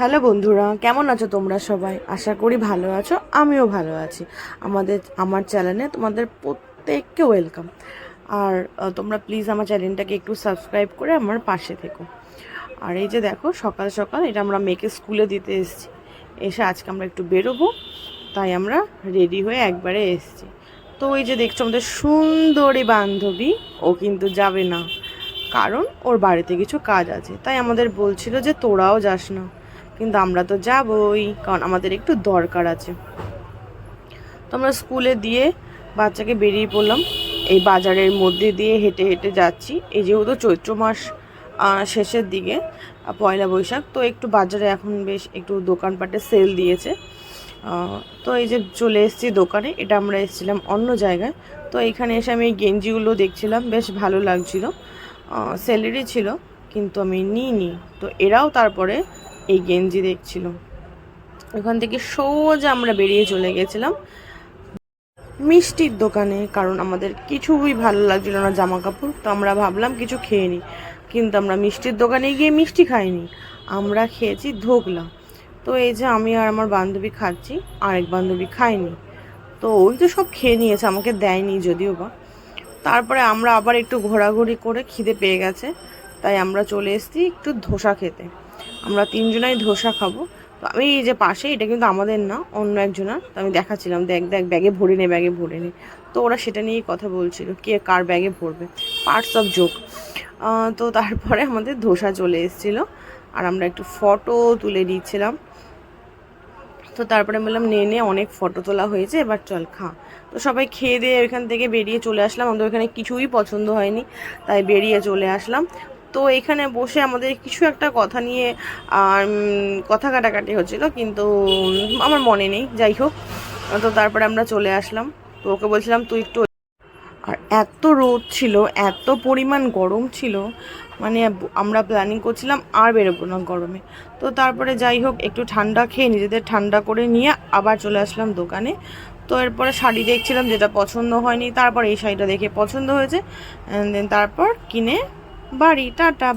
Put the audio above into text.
Hello বন্ধুরা, কেমন আছো তোমরা সবাই? আশা করি ভালো আছো, আমিও ভালো আছি। আমাদের, আমার চ্যানেলে তোমাদের প্রত্যেককে ওয়েলকাম। আর তোমরা প্লিজ আমার চ্যানেলটাকে একটু সাবস্ক্রাইব করে আমার পাশে থেকো। আর এই যে দেখো, সকাল সকাল এটা আমরা মেয়েকে স্কুলে দিতে এসেছি। এসে আজকে আমরা একটু বেরোবো, তাই আমরা রেডি হয়ে একবারে এসেছি। তো ওই যে দেখছ আমাদের সুন্দরী বান্ধবী, ও কিন্তু যাবে না। কারণ ওর বাড়িতে কিছু কাজ আছে, তাই আমাদের বলছিল যে তোরাও যাস না। কিন্তু আমরা তো যাবই, কারণ আমাদের একটু দরকার আছে। তো আমরা স্কুলে দিয়ে বাচ্চাকে বেরিয়ে পড়লাম। এই বাজারের মধ্যে দিয়ে হেঁটে হেঁটে যাচ্ছি। এই যেহেতু চৈত্র মাস শেষের দিকে পয়লা বৈশাখ, তো একটু বাজারে এখন বেশ একটু দোকানপাটে সেল দিয়েছে। তো এই যে চলে এসেছি দোকানে, এটা আমরা এসেছিলাম অন্য জায়গায়। তো এখানে এসে আমি এই গেঞ্জিগুলো দেখছিলাম, বেশ ভালো লাগছিল। স্যালারি ছিল, কিন্তু আমি নিইনি। তো এরাও তারপরে এই গেঞ্জি দেখছিল। ওখান থেকে সোজা আমরা বেরিয়ে চলে গেছিলাম। মিষ্টির দোকানে, কারণ আমাদের কিছুই ভালো লাগছিল না জামা কাপড় তো আমরা ভাবলাম কিছু খেয়ে নিই। কিন্তু আমরা মিষ্টির দোকানে গিয়ে মিষ্টি খাইনি। আমরা খেয়েছি ধোকলা। তো এই যে আমি আর আমার বান্ধবী খাচ্ছি, আরেক বান্ধবী খাইনি। তো ওই তো সব খেয়ে নিয়েছে, আমাকে দেয়নি যদিও বা। তারপরে আমরা আবার একটু ঘোরাঘুরি করে খিদে পেয়ে গেছে। তাই আমরা চলে এসেছি একটু ধোসা খেতে। আমরা তিনজনাই ধোসা খাব। তো আমি এই যে পাশে, এটা কিন্তু আমাদের না, অন্য একজনের। তো আমি দেখাচ্ছিলাম, দেখ দেখ, ব্যাগে ভরে নে, ব্যাগে ভরে নে। তো ওরা সেটা নিয়েই কথা বলছিল, কে কার ব্যাগে ভরবে। পার্টস অফ জোক তো তারপরে আমাদের ধোসা চলে এসেছিল, আর আমরা একটু ফটো তুলে দিচ্ছিলাম। তো তারপরে বললাম, নে নে, অনেক ফটো তোলা হয়েছে, এবার চল খা। তো সবাই খেয়ে দিয়ে ওইখান থেকে বেরিয়ে চলে আসলাম। আমাদের ওখানে কিছুই পছন্দ হয়নি, তাই বেরিয়ে চলে আসলাম। তো এখানে বসে আমাদের কিছু একটা কথা নিয়ে কথা কাটাকাটি হচ্ছিল, কিন্তু আমার মনে নেই, যাই হোক। তো তারপরে আমরা চলে আসলাম। তো ওকে বলছিলাম, তুই একটু আর এত রোদ ছিল, এত পরিমাণ গরম ছিল মানে আমরা প্ল্যানিং করছিলাম আর বেরোবো না গরমে। তো তারপরে যাই হোক, একটু ঠান্ডা খেয়ে নিজেদের ঠান্ডা করে নিয়ে আবার চলে আসলাম দোকানে। তো এরপরে শাড়ি দেখছিলাম, যেটা পছন্দ হয়নি, তারপর এই শাড়িটা দেখে পছন্দ হয়েছে দেন তারপর কিনে বাড়ি টাটা